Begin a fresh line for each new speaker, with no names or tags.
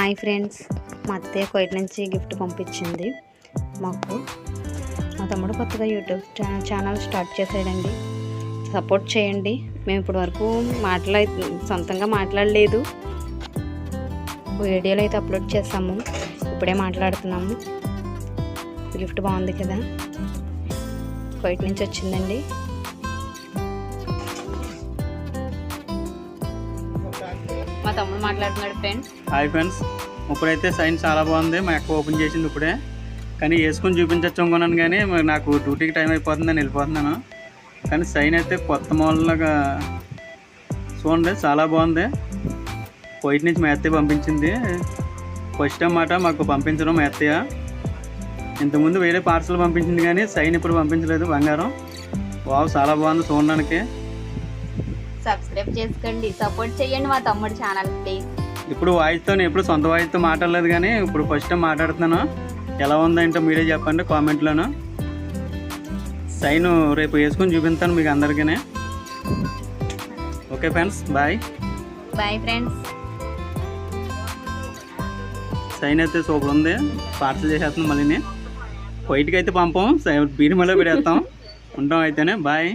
Hi friends. మా అత్తయ్య Coit నుంచి గిఫ్ట్ పంపించింది మాకు. మా తమ్ముడు కొత్తగా యూట్యూబ్ ఛా- ఛానల్ స్టార్ట్ చేసాడండి సపోర్ట్ చేయండి. మేము ఇప్పటి వరకు మాట్లా సొంతంగా మాట్లాడలేదు. వీడియోలు అయితే అప్లోడ్ చేసాము ఇప్పుడే మాట్లాడుతున్నాము. గిఫ్ట్ బాగుంది కదా. కోయిట్ నుంచి వచ్చిందండి. మా తమ్ముడు మాట్లాడుతున్నాడు ఫ్రెండ్స్
హాయ్ ఫ్రెండ్స్ ఇప్పుడైతే సైన్ చాలా బాగుంది. మా ఎక్కువ ఓపెన్ చేసింది ఇప్పుడే. కానీ వేసుకొని చూపించచ్చు అనుకున్నాను కానీ నాకు డ్యూటీకి టైం అయిపోతుంది నేను వెళ్ళిపోతున్నాను. కానీ సైన్ అయితే కొత్త మోడల్లాగా చూడండి చాలా బాగుంది. బయట నుంచి మా అత్తయ్య పంపించింది. ఫస్ట్ అన్నమాట మాట మాకు పంపించడం మా అత్తయ్య ఇంతకుముందు వేరే పార్సల్ పంపించింది కానీ సైన్ ఇప్పుడు పంపించలేదు బంగారం. వావ్ చాలా బాగుంది చూడడానికి.
సబ్స్క్రైబ్ చేసుకోండి. సపోర్ట్ చేయండి మా తమ్ముడు ఛానల్ ప్లీజ్
ఇప్పుడు వాయిస్తో ఎప్పుడు సొంత వాయిస్తో మాట్లాడలేదు కానీ ఇప్పుడు ఫస్ట్ టైం మాట్లాడుతున్నాను. ఎలా ఉందంటే మీరే చెప్పండి కామెంట్లోను. సైన్ రేపు వేసుకొని చూపిస్తాను మీకు అందరికీ okay friends bye.
Bye friends.
Sign అయితే సూపర్ ఉంది. పార్సల్ చేసేస్తున్నాం మళ్ళీ వైట్కి అయితే పంపం. బీరిమలో పెడేస్తాం. ఉంటాం అయితేనే. బాయ్.